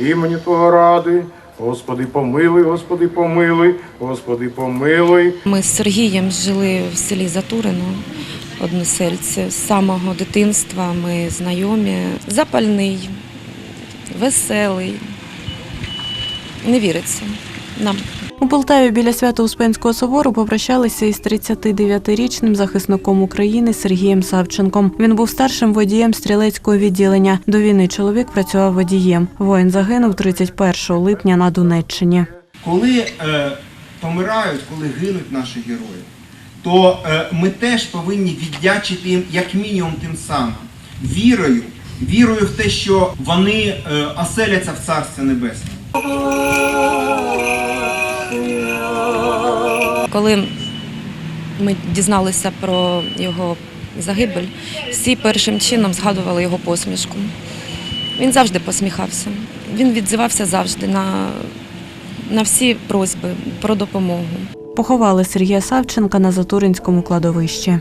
імені Твого ради. Господи, помилуй, Господи, помилуй, Господи, помилуй. Ми з Сергієм жили в селі Затурино, односельці. З самого дитинства ми знайомі. Запальний, веселий. Не віриться нам. У Полтаві біля Свято-Успенського собору попрощалися із 39-річним захисником України Сергієм Савченком. Він був старшим водієм стрілецького відділення. До війни чоловік працював водієм. Воїн загинув 31 липня на Донеччині. Коли е, помирають, коли гинуть наші герої, то е, ми теж повинні віддячити їм як мінімум тим самим вірою, вірою в те, що вони е, оселяться в Царстві Небесному. Коли ми дізналися про його загибель, всі першим чином згадували його посмішку. Він завжди посміхався. Він відзивався завжди на, на всі просьби про допомогу. Поховали Сергія Савченка на Затуринському кладовищі.